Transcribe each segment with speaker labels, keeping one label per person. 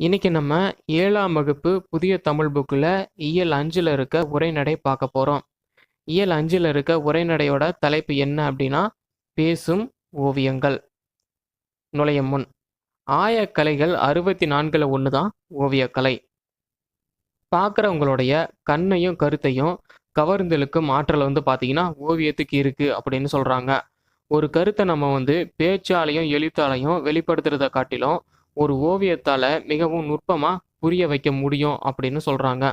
Speaker 1: இன்னைக்கு நம்ம ஏழாம் வகுப்பு புதிய தமிழ் புக்கில் இயல் அஞ்சில் இருக்க உரைநடை பார்க்க போகிறோம் இயல் அஞ்சில் இருக்க உரைநடையோட தலைப்பு என்ன அப்படின்னா பேசும் ஓவியங்கள். நுழையும் முன். ஆயக்கலைகள் அறுபத்தி நான்கில் ஒன்று தான் ஓவியக்கலை. பார்க்குறவங்களுடைய கண்ணையும் கருத்தையும் கவர்ந்தெழுக்கும் ஆற்றல் வந்து பார்த்தீங்கன்னா ஓவியத்துக்கு இருக்குது அப்படின்னு சொல்கிறாங்க ஒரு கருத்தை நம்ம வந்து பேச்சாலையும் எழுத்தாலையும் வெளிப்படுத்துறதை காட்டிலும் ஒரு ஓவியத்தால் மிகவும் நுட்பமாக புரிய வைக்க முடியும் அப்படின்னு சொல்கிறாங்க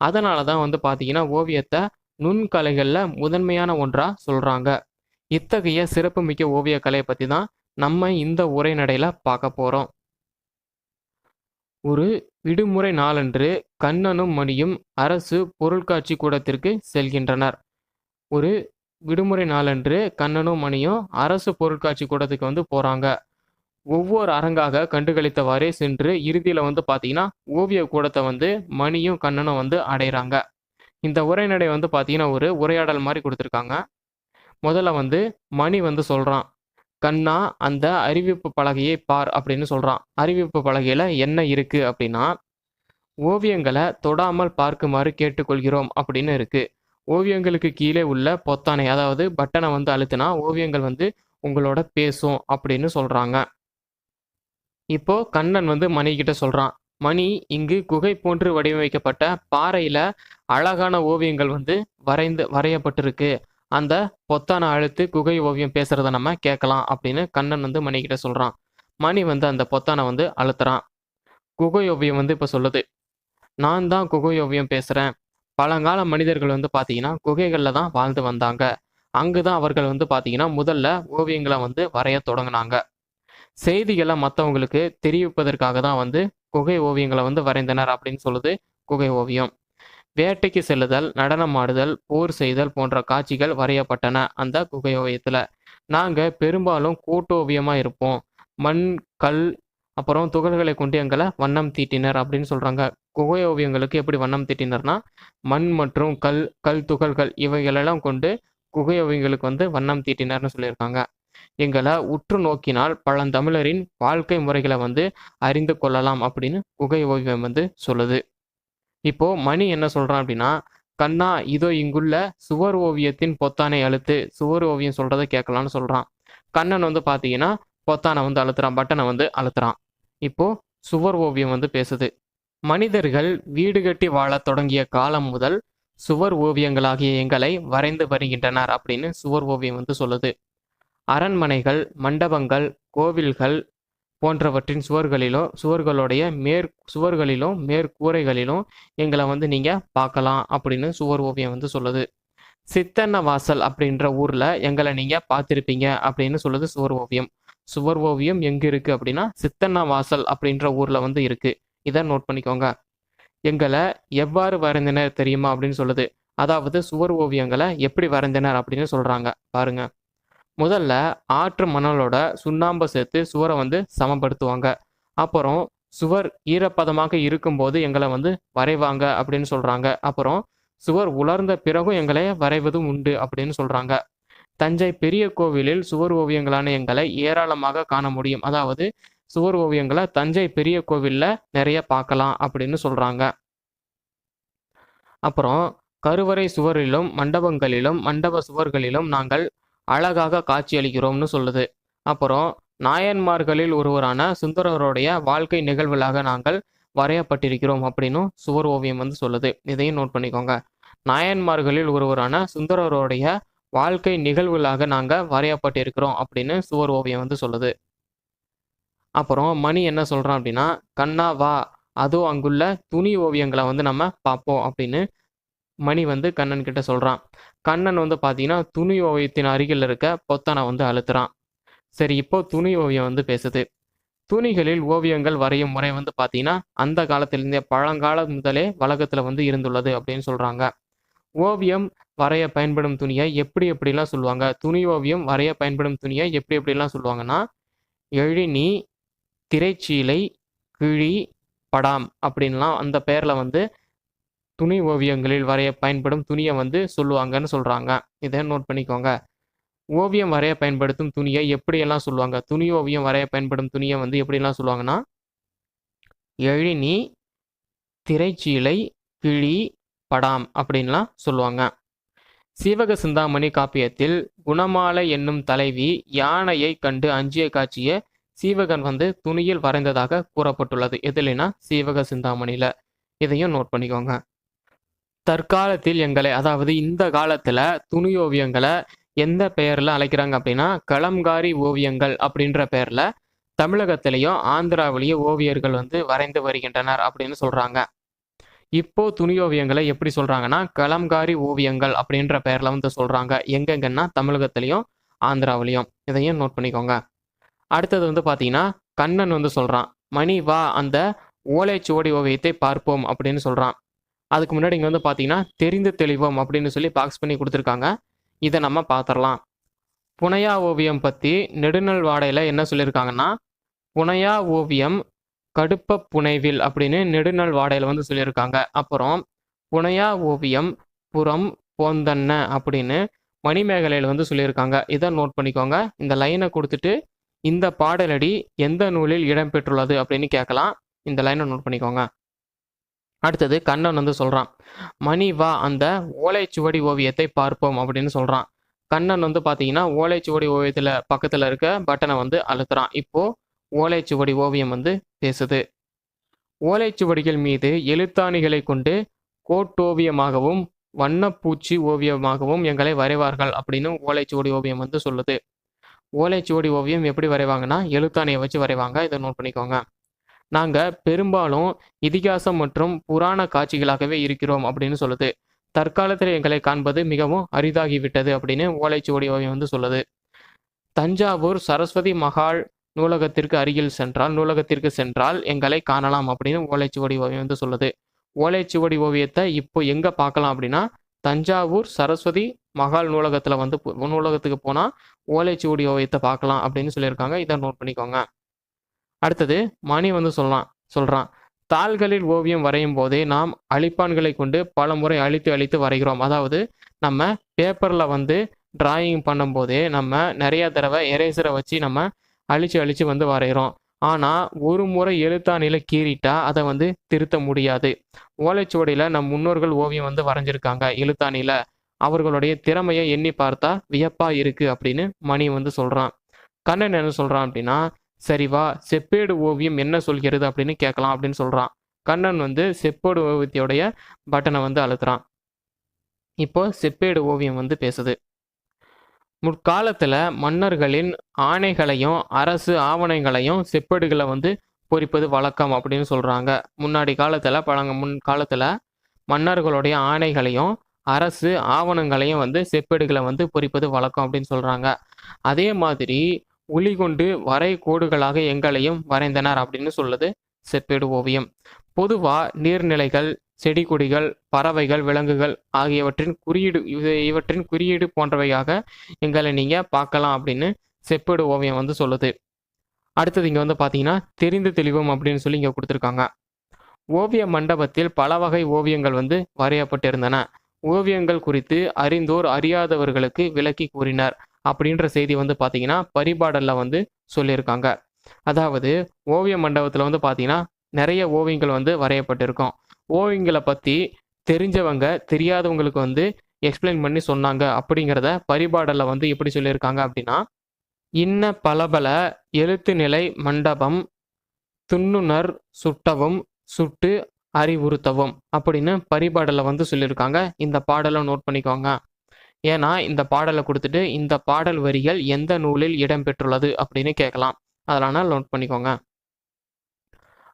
Speaker 1: அதனால தான் வந்து பார்த்தீங்கன்னா ஓவியத்தை நுண்கலைகளில் முதன்மையான ஒன்றாக சொல்கிறாங்க இத்தகைய சிறப்புமிக்க ஓவியக்கலையை பற்றி தான் நம்ம இந்த உரைநடையில் பார்க்க போகிறோம் ஒரு விடுமுறை நாளன்று கண்ணனும் மணியும் அரசு பொருட்காட்சி கூடத்திற்கு செல்கின்றனர். ஒரு விடுமுறை நாளன்று கண்ணனும் மணியும் அரசு பொருட்காட்சி கூடத்துக்கு வந்து போகிறாங்க ஒவ்வொரு அரங்காக கண்டுகளித்தவாறே சென்று இறுதியில் வந்து பார்த்தீங்கன்னா ஓவிய கூடத்தை வந்து மணியும் கண்ணனும் வந்து அடைகிறாங்க இந்த உரைநடை வந்து பார்த்தீங்கன்னா ஒரு உரையாடல் மாதிரி கொடுத்துருக்காங்க. முதல்ல வந்து மணி வந்து சொல்கிறான் கண்ணா அந்த அறிவிப்பு பலகையை பார் அப்படின்னு சொல்கிறான் அறிவிப்பு பலகையில் என்ன இருக்குது அப்படின்னா ஓவியங்களை தொடாமல் பார்க்குமாறு கேட்டுக்கொள்கிறோம் அப்படின்னு இருக்குது ஓவியங்களுக்கு கீழே உள்ள பொத்தானை அதாவது பட்டனை வந்து அழுத்தினா ஓவியங்கள் வந்து உங்களோட பேசும் அப்படின்னு சொல்கிறாங்க இப்போ கண்ணன் வந்து மணி கிட்ட சொல்கிறான் மணி இங்கு குகை போன்று வடிவமைக்கப்பட்ட பாறையில் அழகான ஓவியங்கள் வந்து வரைந்து வரையப்பட்டிருக்கு. அந்த பொத்தான அழுத்து குகை ஓவியம் பேசுறத நம்ம கேட்கலாம் அப்படின்னு கண்ணன் வந்து மணி கிட்ட சொல்கிறான் மணி வந்து அந்த பொத்தானை வந்து அழுத்துறான். குகை ஓவியம் வந்து இப்போ சொல்லுது நான் தான் குகை ஓவியம் பேசுகிறேன் பழங்கால மனிதர்கள் வந்து பார்த்தீங்கன்னா குகைகளில் தான் வாழ்ந்து வந்தாங்க. அங்கு தான் அவர்கள் வந்து பார்த்தீங்கன்னா முதல்ல ஓவியங்களை வந்து வரைய தொடங்கினாங்க. செய்திகளை மற்றவங்களுக்கு தெரிவிப்பதற்காக தான் வந்து குகை ஓவியங்களை வந்து வரைந்தனர் அப்படின்னு சொல்லுது குகை ஓவியம். வேட்டைக்கு செல்லுதல் நடனம் ஆடுதல் போர் செய்தல் போன்ற காட்சிகள் வரையப்பட்டன அந்த குகை ஓவியத்தில். நாங்கள் பெரும்பாலும் கூட்டோவியமாக இருப்போம். மண் கல் அப்புறம் துகள்களை கொண்டு எங்களை வண்ணம் தீட்டினர் அப்படின்னு சொல்கிறாங்க குகை ஓவியங்களுக்கு எப்படி வண்ணம் தீட்டினர்னா மண் மற்றும் கல் கல் துகள்கள் இவைகளெல்லாம் கொண்டு குகை ஓவியங்களுக்கு வந்து வண்ணம் தீட்டினர்னு சொல்லியிருக்காங்க. எங்களை உற்று நோக்கினால் பழந்தமிழரின் வாழ்க்கை முறைகளை வந்து அறிந்து கொள்ளலாம் அப்படின்னு குகை ஓவியம் வந்து சொல்லுது. இப்போ மணி என்ன சொல்றான் அப்படின்னா கண்ணா இதோ இங்குள்ள சுவர் ஓவியத்தின் பொத்தானை அழுத்து சுவர் ஓவியம் சொல்றதை கேட்கலான்னு சொல்றான். கண்ணன் வந்து பாத்தீங்கன்னா பொத்தானை வந்து அழுத்துறான் பட்டனை வந்து அழுத்துறான். இப்போ சுவர் ஓவியம் வந்து பேசுது. மனிதர்கள் வீடு கட்டி வாழத் தொடங்கிய காலம் முதல் சுவர் ஓவியங்களாகிய எங்களை வரைந்து வருகின்றனர் அப்படின்னு சுவர் ஓவியம் வந்து சொல்லுது. அரண்மனைகள் மண்டபங்கள் கோவில்கள் போன்றவற்றின் சுவர்களிலும் சுவர்களுடைய மேற் சுவர்களிலும் மேற்கூரைகளிலும் எங்களை வந்து நீங்கள் பார்க்கலாம் அப்படின்னு சுவர் ஓவியம் வந்து சொல்லுது. சித்தன்ன வாசல் அப்படின்ற ஊரில் எங்களை நீங்கள் பார்த்துருப்பீங்க அப்படின்னு சொல்லுது சுவர் ஓவியம். சுவர் ஓவியம் எங்கே இருக்குது அப்படின்னா சித்தன்ன வாசல் அப்படின்ற ஊரில் வந்து இருக்குது இதை நோட் பண்ணிக்கோங்க. எங்களை எவ்வாறு வரைந்தனர் தெரியுமா அப்படின்னு சொல்லுது. அதாவது சுவர் ஓவியங்களை எப்படி வரைந்தனர் அப்படின்னு சொல்கிறாங்க பாருங்கள் முதல்ல ஆற்று மணலோட சுண்ணாம்பை சேர்த்து சுவரை வந்து சமப்படுத்துவாங்க. அப்புறம் சுவர் ஈரப்பதமாக இருக்கும்போது எங்களை வந்து வரைவாங்க அப்படின்னு சொல்கிறாங்க அப்புறம் சுவர் உலர்ந்த பிறகும் எங்களை வரைவதும் உண்டு அப்படின்னு சொல்கிறாங்க தஞ்சை பெரிய கோவிலில் சுவர் ஓவியங்களான எங்களை ஏராளமாக காண முடியும். அதாவது சுவர் ஓவியங்களை தஞ்சை பெரிய கோவிலில் நிறைய பார்க்கலாம் அப்படின்னு சொல்கிறாங்க அப்புறம் கருவறை சுவரிலும் மண்டபங்களிலும் மண்டப சுவர்களிலும் நாங்கள் அழகாக காட்சியளிக்கிறோம்னு சொல்லுது. அப்புறம் நாயன்மார்களில் ஒருவரான சுந்தரருடைய வாழ்க்கை நிகழ்வுகளாக நாங்கள் வரையப்பட்டிருக்கிறோம் அப்படின்னும் சுவர் ஓவியம் வந்து சொல்லுது. இதையும் நோட் பண்ணிக்கோங்க. நாயன்மார்களில் ஒருவரான சுந்தரருடைய வாழ்க்கை நிகழ்வுகளாக நாங்கள் வரையப்பட்டிருக்கிறோம் அப்படின்னு சுவர் ஓவியம் வந்து சொல்லுது. அப்புறம் மணி என்ன சொல்கிறான் அப்படின்னா கண்ணா வா அதுவும் அங்குள்ள துணி ஓவியங்களை வந்து நம்ம பார்ப்போம் அப்படின்னு மணி வந்து கண்ணன் கிட்ட சொல்கிறான் கண்ணன் வந்து பார்த்தீங்கன்னா துணி ஓவியத்தின் அருகில் இருக்க பொத்தானை வந்து அழுத்துறான். சரி இப்போ துணி ஓவியம் வந்து பேசுது. துணிகளில் ஓவியங்கள் வரையும் முறை வந்து பார்த்தீங்கன்னா அந்த காலத்திலிருந்தே பழங்காலம் முதலே வழக்கத்தில் வந்து இருந்துள்ளது அப்படின்னு சொல்கிறாங்க ஓவியம் வரைய பயன்படும் துணியை எப்படி எப்படிலாம் சொல்லுவாங்க? துணி ஓவியம் வரைய பயன்படும் துணியை எப்படி எப்படிலாம் சொல்லுவாங்கன்னா எழினி திரைச்சீலை கிழி படாம் அப்படின்லாம் அந்த பேரில் வந்து துணி ஓவியங்களில் வரைய பயன்படும் துணியை வந்து சொல்லுவாங்கன்னு சொல்கிறாங்க இதை நோட் பண்ணிக்கோங்க. ஓவியம் வரைய பயன்படுத்தும் துணியை எப்படியெல்லாம் சொல்லுவாங்க? துணி ஓவியம் வரைய பயன்படும் துணியை வந்து எப்படியெல்லாம் சொல்லுவாங்கன்னா? எழினி திரைச்சீலை கிழி படாம் அப்படின்லாம் சொல்லுவாங்க. சீவக சிந்தாமணி காப்பியத்தில் குணமாலை என்னும் தலைவி யானையை கண்டு அஞ்சிய காட்சியை சீவகன் வந்து துணியில் வரைந்ததாக கூறப்பட்டுள்ளது. எதுலைனா சீவக சிந்தாமணியில். இதையும் நோட் பண்ணிக்கோங்க. தற்காலத்தில் எங்களை அதாவது இந்த காலத்தில் துணி ஓவியங்களை எந்த பெயரில் அழைக்கிறாங்க அப்படின்னா களம்காரி ஓவியங்கள் அப்படின்ற பெயரில் தமிழகத்திலையும் ஆந்திராவிலையும் ஓவியர்கள் வந்து வரைந்து வருகின்றனர் அப்படின்னு சொல்கிறாங்க இப்போ துணி ஓவியங்களை எப்படி சொல்கிறாங்கன்னா களம்காரி ஓவியங்கள் அப்படின்ற பெயரில் வந்து சொல்கிறாங்க எங்கெங்கன்னா தமிழகத்திலையும் ஆந்திராவிலையும். இதையும் நோட் பண்ணிக்கோங்க. அடுத்தது வந்து பார்த்தீங்கன்னா கண்ணன் வந்து சொல்கிறான் மணி வா அந்த ஓலைச்சுவடி ஓவியத்தை பார்ப்போம் அப்படின்னு சொல்கிறான் அதுக்கு முன்னாடி இங்கே வந்து பார்த்தீங்கன்னா தெரிந்து தெளிவம் அப்படின்னு சொல்லி பாக்ஸ் பண்ணி கொடுத்துருக்காங்க. இதை நம்ம பார்த்துடலாம். புனையா ஓவியம் பற்றி நெடுநல் வாடையில் என்ன சொல்லியிருக்காங்கன்னா புனையா ஓவியம் கடுப்ப புனைவில் அப்படின்னு நெடுநல் வாடையில் வந்து சொல்லியிருக்காங்க. அப்புறம் புனையா ஓவியம் புறம் போந்தன்ன அப்படின்னு மணிமேகலையில் வந்து சொல்லியிருக்காங்க. இதை நோட் பண்ணிக்கோங்க. இந்த லைனை கொடுத்துட்டு இந்த பாடலடி எந்த நூலில் இடம்பெற்றுள்ளது அப்படின்னு கேட்கலாம். இந்த லைனை நோட் பண்ணிக்கோங்க. அடுத்தது கண்ணன் வந்து சொல்கிறான் மணி வா அந்த ஓலைச்சுவடி ஓவியத்தை பார்ப்போம் அப்படின்னு சொல்கிறான் கண்ணன் வந்து பார்த்தீங்கன்னா ஓலைச்சுவடி ஓவியத்தில் பக்கத்தில் இருக்க பட்டனை வந்து அழுத்துறான். இப்போது ஓலைச்சுவடி ஓவியம் வந்து பேசுது. ஓலைச்சுவடிகள் மீது எழுத்தாணிகளை கொண்டு கோட்டோவியமாகவும் வண்ணப்பூச்சி ஓவியமாகவும் எங்களை வரைவார்கள் அப்படின்னு ஓலைச்சுவடி ஓவியம் வந்து சொல்லுது. ஓலைச்சுவடி ஓவியம் எப்படி வரைவாங்கன்னா எழுத்தாணியை வச்சு வரைவாங்க. இதை நோட் பண்ணிக்கோங்க. நாங்கள் பெரும்பாலும் இதிகாசம் மற்றும் புராண காட்சிகளாகவே இருக்கிறோம் அப்படின்னு சொல்லுது. தற்காலத்தில் எங்களை காண்பது மிகவும் அரிதாகிவிட்டது அப்படின்னு ஓலைச்சுவடி ஓவியம் வந்து சொல்லுது. தஞ்சாவூர் சரஸ்வதி மகால் நூலகத்திற்கு அருகில் சென்றால் நூலகத்திற்கு சென்றால் எங்களை காணலாம் அப்படின்னு ஓலைச்சுவடி ஓவியம் வந்து சொல்லுது. ஓலைச்சுவடி ஓவியத்தை இப்போ எங்கே பார்க்கலாம் அப்படின்னா தஞ்சாவூர் சரஸ்வதி மகால் நூலகத்தில் வந்து நூலகத்துக்கு போனால் ஓலைச்சுவடி ஓவியத்தை பார்க்கலாம் அப்படின்னு சொல்லியிருக்காங்க. இதை நோட் பண்ணிக்கோங்க. அடுத்தது மணி வந்து சொல்லலாம் சொல்கிறான் தாள்களில் ஓவியம் வரையும் போதே நாம் அழிப்பான்களை கொண்டு பல முறை அழித்து அழித்து வரைகிறோம். அதாவது நம்ம பேப்பரில் வந்து டிராயிங் பண்ணும்போதே நம்ம நிறைய தடவை எரேசரை வச்சு நம்ம அழித்து அழித்து வந்து வரைகிறோம். ஆனால் ஒரு முறை எழுத்தாணியில் கீறிட்டா அதை வந்து திருத்த முடியாது. ஓலைச்சுவடியில் நம் முன்னோர்கள் ஓவியம் வந்து வரைஞ்சிருக்காங்க எழுத்தாணியில் அவர்களுடைய திறமையை எண்ணி பார்த்தா வியப்பாக இருக்குது அப்படின்னு மணி வந்து சொல்கிறான் கண்ணன் என்ன சொல்கிறான் அப்படின்னா சரி வா செப்பேடு ஓவியம் என்ன சொல்கிறது அப்படின்னு கேட்கலாம் அப்படின்னு சொல்கிறான் கண்ணன் வந்து செப்பேடு ஓவியத்தையுடைய பட்டனை வந்து அழுத்துறான். இப்போ செப்பேடு ஓவியம் வந்து பேசுது. முற்காலத்தில் மன்னர்களின் ஆணைகளையும் அரசு ஆவணங்களையும் செப்பேடுகளை வந்து பொறிப்பது வழக்கம் அப்படின்னு சொல்கிறாங்க முன்னாடி காலத்தில் பழங்க முன் காலத்தில் மன்னர்களுடைய ஆணைகளையும் அரசு ஆவணங்களையும் வந்து செப்பேடுகளை வந்து பொறிப்பது வழக்கம் அப்படின்னு சொல்கிறாங்க அதே மாதிரி ஒளி கொண்டு வரை கோடுகளாக எங்களையும் வரைந்தனர் அப்படின்னு சொல்லுது செப்பேடு ஓவியம். பொதுவா நீர்நிலைகள் செடி கொடிகள் பறவைகள் விலங்குகள் ஆகியவற்றின் குறியீடு இவற்றின் குறியீடு போன்றவையாக எங்களை நீங்க பார்க்கலாம் அப்படின்னு செப்பேடு ஓவியம் வந்து சொல்லுது. அடுத்தது இங்க வந்து பாத்தீங்கன்னா தெரிந்து தெளிவும் அப்படின்னு சொல்லி இங்க கொடுத்துருக்காங்க. ஓவிய மண்டபத்தில் பல வகை ஓவியங்கள் வந்து வரையப்பட்டிருந்தன. ஓவியங்கள் குறித்து அறிந்தோர் அறியாதவர்களுக்கு விளக்கி கூறினர். அப்படின்ற செய்தி வந்து பார்த்தீங்கன்னா பரிபாடலில் வந்து சொல்லியிருக்காங்க. அதாவது ஓவிய மண்டபத்தில் வந்து பார்த்தீங்கன்னா நிறைய ஓவியங்கள் வந்து வரையப்பட்டிருக்கும். ஓவியங்களை பற்றி தெரிஞ்சவங்க தெரியாதவங்களுக்கு வந்து எக்ஸ்பிளைன் பண்ணி சொன்னாங்க அப்படிங்கிறத பரிபாடலில் வந்து எப்படி சொல்லியிருக்காங்க அப்படின்னா இன்ன பலபல எழுத்து நிலை மண்டபம் துண்ணுணர் சுட்டவும் சுட்டு அறிவுறுத்தவும் அப்படின்னு பரிபாடலில் வந்து சொல்லியிருக்காங்க. இந்த பாடலை நோட் பண்ணிக்கோங்க. ஏன்னா இந்த பாடலை கொடுத்துட்டு இந்த பாடல் வரிகள் எந்த நூலில் இடம்பெற்றுள்ளது அப்படின்னு கேட்கலாம். அதனால நோட் பண்ணிக்கோங்க.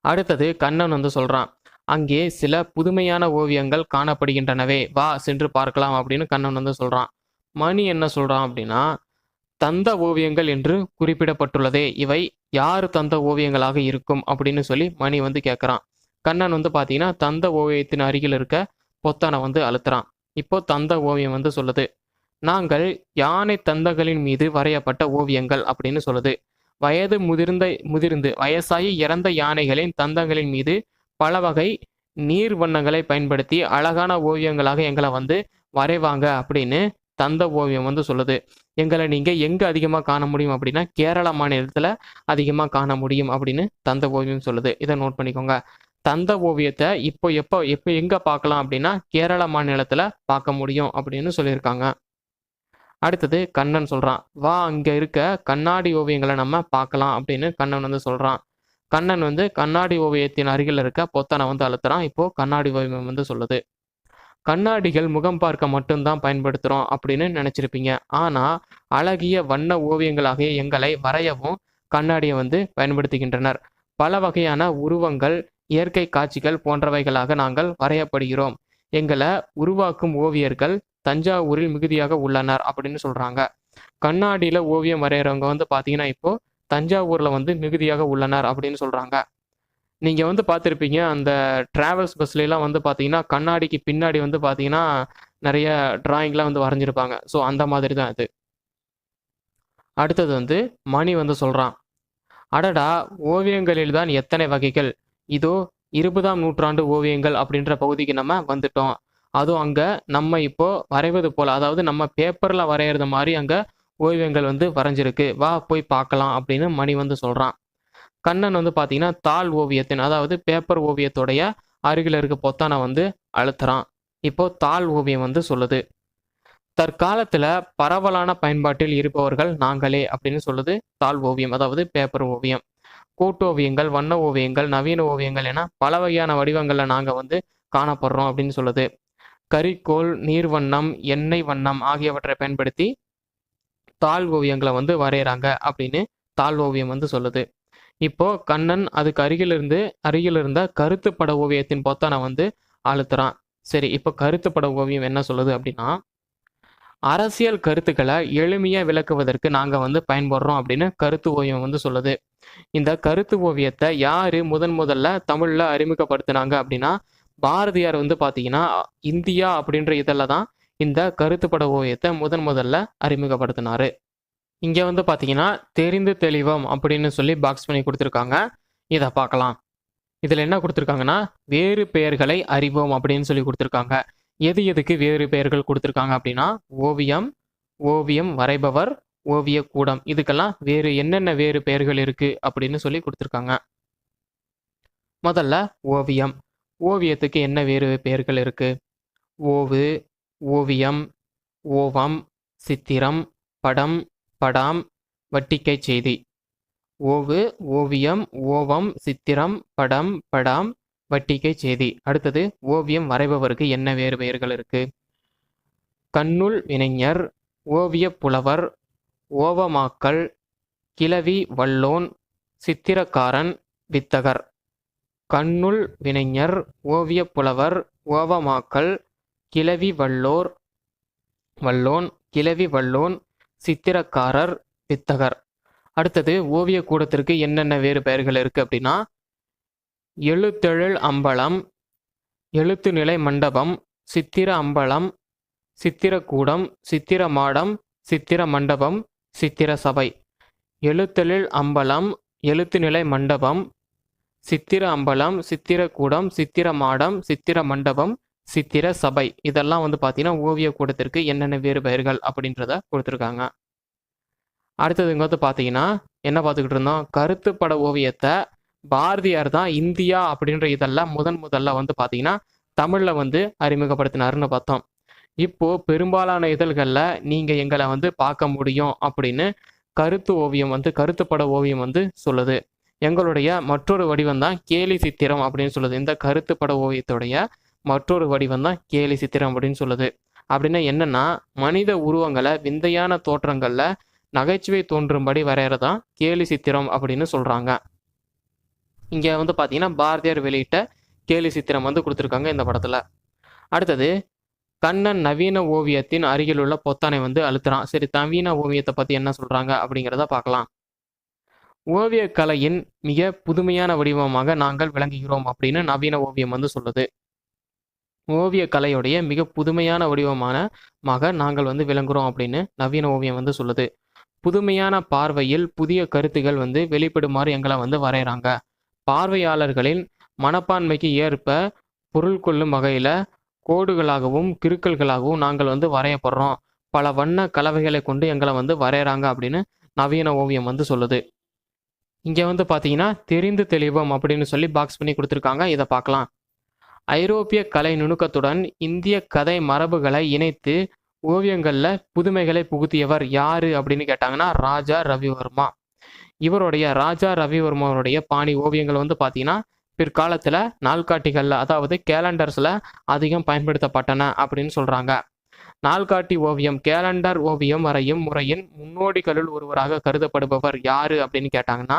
Speaker 1: அடுத்தது கண்ணன் வந்து சொல்கிறான் அங்கே சில புதுமையான ஓவியங்கள் காணப்படுகின்றனவே வா சென்று பார்க்கலாம் அப்படின்னு கண்ணன் வந்து சொல்கிறான் மணி என்ன சொல்கிறான் அப்படின்னா தந்த ஓவியங்கள் என்று குறிப்பிடப்பட்டுள்ளதே இவை யார் தந்த ஓவியங்களாக இருக்கும்? அப்படின்னு சொல்லி மணி வந்து கேட்குறான். கண்ணன் வந்து பார்த்தீங்கன்னா தந்த ஓவியத்தின் அருகில் இருக்க பொத்தானை வந்து அழுத்துறான். இப்போ தந்த ஓவியம் வந்து சொல்லுது நாங்கள் யானை தந்தங்களின் மீது வரையப்பட்ட ஓவியங்கள் அப்படின்னு சொல்லுது. வயது முதிர்ந்த முதிர்ந்து வயசாகி இறந்த யானைகளின் தந்தங்களின் மீது பல வகை நீர் வண்ணங்களை பயன்படுத்தி அழகான ஓவியங்களாக எங்களை வந்து வரைவாங்க அப்படின்னு தந்த ஓவியம் வந்து சொல்லுது. எங்களை நீங்கள் எங்கே அதிகமாக காண முடியும் அப்படின்னா கேரள மாநிலத்தில் அதிகமாக காண முடியும் அப்படின்னு தந்த ஓவியம் சொல்லுது. இதை நோட் பண்ணிக்கோங்க. தந்த ஓவியத்தை இப்போ எப்போ எப்போ எங்கே பார்க்கலாம் அப்படின்னா கேரள மாநிலத்தில் பார்க்க முடியும் அப்படின்னு சொல்லியிருக்காங்க. அடுத்தது கண்ணன் சொல்கிறான் வா அங்கே இருக்க கண்ணாடி ஓவியங்களை நம்ம பார்க்கலாம் அப்படின்னு கண்ணன் வந்து சொல்கிறான் கண்ணன் வந்து கண்ணாடி ஓவியத்தின் அருகில் இருக்க பொத்தனை வந்து அழுத்துறான். இப்போது கண்ணாடி ஓவியம் வந்து சொல்லுது கண்ணாடிகள் முகம் பார்க்க மட்டும்தான் பயன்படுத்துகிறோம் அப்படின்னு நினச்சிருப்பீங்க. ஆனால் அழகிய வண்ண ஓவியங்களாகிய எங்களை வரையவும் கண்ணாடியை வந்து பயன்படுத்துகின்றனர். பல வகையான உருவங்கள் இயற்கை காட்சிகள் போன்றவைகளாக நாங்கள் வரையப்படுகிறோம். எங்களை உருவாக்கும் ஓவியர்கள் தஞ்சாவூரில் மிகுதியாக உள்ளனர் அப்படின்னு சொல்கிறாங்க கண்ணாடியில் ஓவியம் வரைகிறவங்க வந்து பாத்தீங்கன்னா இப்போ தஞ்சாவூரில் வந்து மிகுதியாக உள்ளனர் அப்படின்னு சொல்கிறாங்க நீங்கள் வந்து பார்த்துருப்பீங்க அந்த ட்ராவல்ஸ் எல்லாம் வந்து பாத்தீங்கன்னா கண்ணாடிக்கு பின்னாடி வந்து பார்த்தீங்கன்னா நிறைய டிராயிங்லாம் வந்து வரைஞ்சிருப்பாங்க. ஸோ அந்த மாதிரி தான் அது அடுத்தது வந்து மணி வந்து சொல்கிறான் அடடா ஓவியங்களில் தான் எத்தனை வகைகள்? இதோ இருபதாம் நூற்றாண்டு ஓவியங்கள் அப்படின்ற பகுதிக்கு நம்ம வந்துட்டோம். அதுவும் அங்கே நம்ம இப்போ வரைவது போல் அதாவது நம்ம பேப்பரில் வரைகிறது மாதிரி அங்கே ஓவியங்கள் வந்து வரைஞ்சிருக்கு. வா போய் பார்க்கலாம் அப்படின்னு மணி வந்து சொல்கிறான் கண்ணன் வந்து பார்த்தீங்கன்னா தாள் ஓவியத்தின் அதாவது பேப்பர் ஓவியத்தோடைய அருகில் இருக்க பொத்தானை வந்து அழுத்துறான். இப்போ தாள் ஓவியம் வந்து சொல்லுது. தற்காலத்தில் பரவலான பயன்பாட்டில் இருப்பவர்கள் நாங்களே அப்படின்னு சொல்லுது தாள் ஓவியம் அதாவது பேப்பர் ஓவியம். கூட்டோவியங்கள் வண்ண ஓவியங்கள் நவீன ஓவியங்கள் என பல வகையான வடிவங்களில் நாங்கள் வந்து காணப்படுறோம் அப்படின்னு சொல்லுது. கரிக்கோல் நீர்வண்ணம் எண்ணெய் வண்ணம் ஆகியவற்றை பயன்படுத்தி தாழ் ஓவியங்களை வந்து வரைகிறாங்க அப்படின்னு தாழ் ஓவியம் வந்து சொல்லுது. இப்போ கண்ணன் அதுக்கு அருகில் இருந்து அருகில் இருந்த கருத்து பட ஓவியத்தின் பொத்தானை வந்து அழுத்துறான். சரி இப்போ கருத்து பட ஓவியம் என்ன சொல்லுது அப்படின்னா அரசியல் கருத்துக்களை எளிமையாக விளக்குவதற்கு நாங்கள் வந்து பயன்படுறோம் அப்படின்னு கருத்து ஓவியம் வந்து சொல்லுது. இந்த கருத்து ஓவியத்தை யார் முதன் முதல்ல தமிழில் அறிமுகப்படுத்தினாங்க அப்படின்னா பாரதியார் வந்து பார்த்தீங்கன்னா இந்தியா அப்படின்ற இதில் தான் இந்த கருத்து பட ஓவியத்தை முதன் முதல்ல அறிமுகப்படுத்தினாரு. இங்கே வந்து பார்த்தீங்கன்னா தெரிந்து தெளிவம் அப்படின்னு சொல்லி பாக்ஸ் பண்ணி கொடுத்துருக்காங்க. இதை பார்க்கலாம். இதில் என்ன கொடுத்துருக்காங்கன்னா வேறு பெயர்களை அறிவோம் அப்படின்னு சொல்லி கொடுத்துருக்காங்க. எது எதுக்கு வேறு பெயர்கள் கொடுத்துருக்காங்க அப்படின்னா ஓவியம் ஓவியம் வரைபவர் ஓவிய கூடம். இதுக்கெல்லாம் வேறு என்னென்ன வேறு பெயர்கள் இருக்குது அப்படின்னு சொல்லி கொடுத்துருக்காங்க. முதல்ல ஓவியம். ஓவியத்துக்கு என்ன வேறு பெயர்கள் இருக்கு? ஓவு ஓவியம் ஓவம் சித்திரம் படம் படாம் வட்டிக்கை செய்தி. ஓவு ஓவியம் ஓவம் சித்திரம் படம் படாம் வட்டிக்கை செய்தி. அடுத்தது ஓவியம் வரைபவருக்கு என்ன வேறு பெயர்கள் இருக்கு? கண்ணுள் வினைஞர் ஓவியப் புலவர் ஓவமாக்கல் கிளவி வல்லோன் சித்திரக்காரன் வித்தகர். கண்ணுள் வினைஞர் ஓவியப் புலவர் ஓவமாக்கல் கிளவி வல்லோர் வல்லோன் கிளவி வல்லோன் சித்திரக்காரர் வித்தகர். அடுத்தது ஓவிய கூடத்திற்கு என்னென்ன வேறு பெயர்கள் இருக்குது அப்படின்னா எழுத்தெழில் அம்பலம் எழுத்துநிலை மண்டபம் சித்திர அம்பலம் சித்திரக்கூடம் சித்திர மாடம் சித்திர மண்டபம் சித்திர சபை. எழுத்தெழில் அம்பலம் எழுத்துநிலை மண்டபம் சித்திர அம்பலம் சித்திரக்கூடம் சித்திர மாடம் சித்திர மண்டபம் சித்திர சபை. இதெல்லாம் வந்து பார்த்தீங்கன்னா ஓவிய கூடத்திற்கு என்னென்ன வேறு பெயர்கள் அப்படின்றத கொடுத்துருக்காங்க. அடுத்தது இங்கே வந்து பார்த்தீங்கன்னா என்ன பார்த்துக்கிட்டு இருந்தோம்? கருத்துப்பட ஓவியத்தை பாரதியார் தான் இந்தியா அப்படின்ற இதெல்லாம் முதன் முதல்ல வந்து பார்த்தீங்கன்னா தமிழில் வந்து அறிமுகப்படுத்தினாருன்னு பார்த்தோம். இப்போ பெரும்பாலான இதழ்களில் நீங்கள் எங்களை வந்து பார்க்க முடியும் அப்படின்னு கருத்து ஓவியம் வந்து கருத்துப்பட ஓவியம் வந்து சொல்லுது. எங்களுடைய மற்றொரு வடிவம் தான் கேலி சித்திரம் அப்படின்னு சொல்லுது. இந்த கருத்துப்பட ஓவியத்துடைய மற்றொரு வடிவம் தான் கேலி சித்திரம் அப்படின்னு சொல்லுது. அப்படின்னா என்னன்னா மனித உருவங்களை விந்தையான தோற்றங்களில் நகைச்சுவை தோன்றும்படி வரைகிறதான் கேலி சித்திரம் அப்படின்னு சொல்கிறாங்க இங்கே வந்து பார்த்தீங்கன்னா பாரதியார் வெளியிட்ட கேலி சித்திரம் வந்து கொடுத்துருக்காங்க இந்த படத்தில். அடுத்தது கண்ணன் நவீன ஓவியத்தின் அருகில் உள்ள பொத்தானை வந்து அழுத்துறான். சரி நவீன ஓவியத்தை பற்றி என்ன சொல்கிறாங்க அப்படிங்கிறத பார்க்கலாம். ஓவியக் கலையின் மிக புதுமையான வடிவமாக நாங்கள் விளங்குகிறோம் அப்படின்னு நவீன ஓவியம் வந்து சொல்லுது. ஓவிய கலையுடைய மிக புதுமையான வடிவமான மாக நாங்கள் வந்து விளங்குகிறோம் அப்படின்னு நவீன ஓவியம் வந்து சொல்லுது. புதுமையான பார்வையில் புதிய கருத்துகள் வந்து வெளிப்படுமாறு எங்களை வந்து வரைகிறாங்க பார்வையாளர்களின் மனப்பான்மைக்கு ஏற்ப பொருள் கொள்ளும் வகையில் கோடுகளாகவும் கிறுக்கல்களாகவும் நாங்கள் வந்து வரையப்படுறோம். பல வண்ண கலவைகளை கொண்டு எங்களை வந்து வரைகிறாங்க அப்படின்னு நவீன ஓவியம் வந்து சொல்லுது. இங்கே வந்து பார்த்தீங்கன்னா தெரிந்து தெளிவம் அப்படின்னு சொல்லி பாக்ஸ் பண்ணி கொடுத்துருக்காங்க. இதை பார்க்கலாம். ஐரோப்பிய கலை நுணுக்கத்துடன் இந்திய கதை மரபுகளை இணைத்து ஓவியங்களில் புதுமைகளை புகுத்தியவர் யாரு அப்படின்னு கேட்டாங்கன்னா ராஜா ரவிவர்மா. இவருடைய ராஜா ரவிவர்மாவுடைய பாணி ஓவியங்கள் வந்து பார்த்தீங்கன்னா பிற்காலத்தில் நாள்காட்டிகளில் அதாவது கேலண்டர்ஸில் அதிகம் பயன்படுத்தப்பட்டன அப்படின்னு சொல்கிறாங்க நாள்காட்டி ஓவியம் கேலண்டர் ஓவியம் வரையும் முறையின் முன்னோடிகளுள் ஒருவராக கருதப்படுபவர் யாரு அப்படின்னு கேட்டாங்கன்னா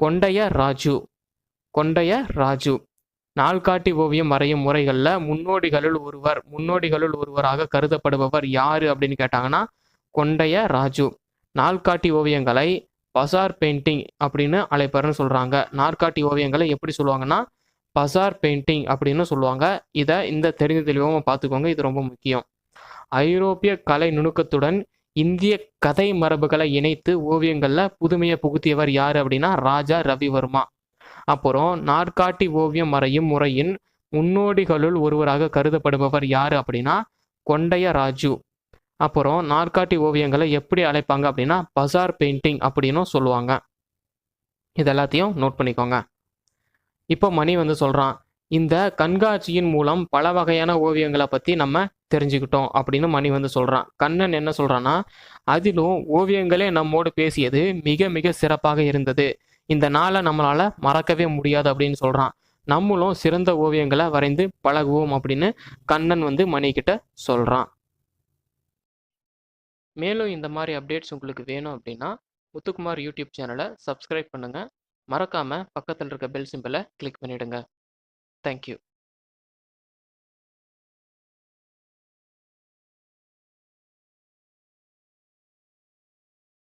Speaker 1: கொண்டைய ராஜு. கொண்டைய ராஜு. நாள்காட்டி ஓவியம் வரையும் முறைகளில் முன்னோடிகளுள் ஒருவர் முன்னோடிகளுள் ஒருவராக கருதப்படுபவர் யாரு அப்படின்னு கேட்டாங்கன்னா கொண்டைய ராஜு. நாள்காட்டி ஓவியங்களை பசார் பெயிண்டிங் அப்படின்னு அழைப்பாருன்னு சொல்கிறாங்க நாற்காட்டி ஓவியங்களை எப்படி சொல்லுவாங்கன்னா பசார் பெயிண்டிங் அப்படின்னு சொல்லுவாங்க. இதை இந்த தெரிந்து தெளிவாக பார்த்துக்கோங்க இது ரொம்ப முக்கியம். ஐரோப்பிய கலை நுணுக்கத்துடன் இந்திய கதை மரபுகளை இணைத்து ஓவியங்களில் புதுமையை புகுத்தியவர் யார் அப்படின்னா ராஜா ரவிவர்மா. அப்புறம் நாற்காட்டி ஓவியம் வரையும் முறையின் முன்னோடிகளுள் ஒருவராக கருதப்படுபவர் யார் அப்படின்னா கொண்டைய ராஜு. அப்புறம் நாற்காட்டி ஓவியங்களை எப்படி அழைப்பாங்க அப்படின்னா பசார் பெயிண்டிங் அப்படின்னும் சொல்லுவாங்க. இது எல்லாத்தையும் நோட் பண்ணிக்கோங்க. இப்போ மணி வந்து சொல்கிறான் இந்த கண்காட்சியின் மூலம் பல வகையான ஓவியங்களை பற்றி நம்ம தெரிஞ்சுக்கிட்டோம் அப்படின்னு மணி வந்து சொல்கிறான் கண்ணன் என்ன சொல்கிறான்னா அதிலும் ஓவியங்களே நம்மோடு பேசியது மிக மிக சிறப்பாக இருந்தது. இந்த நாளை நம்மளால் மறக்கவே முடியாது அப்படின்னு சொல்கிறான் நம்மளும் சிறந்த ஓவியங்களை வரைந்து பழகுவோம் அப்படின்னு கண்ணன் வந்து மணிக்கிட்ட சொல்கிறான் மேலும் இந்த மாதிரி அப்டேட்ஸ் உங்களுக்கு வேணும் அப்படின்னா முத்துக்குமார் யூடியூப் சேனலை சப்ஸ்கிரைப் பண்ணுங்கள் மறக்காமல் பக்கத்தில் இருக்க பெல் சிம்பிளை கிளிக் பண்ணிவிடுங்க தேங்க்யூ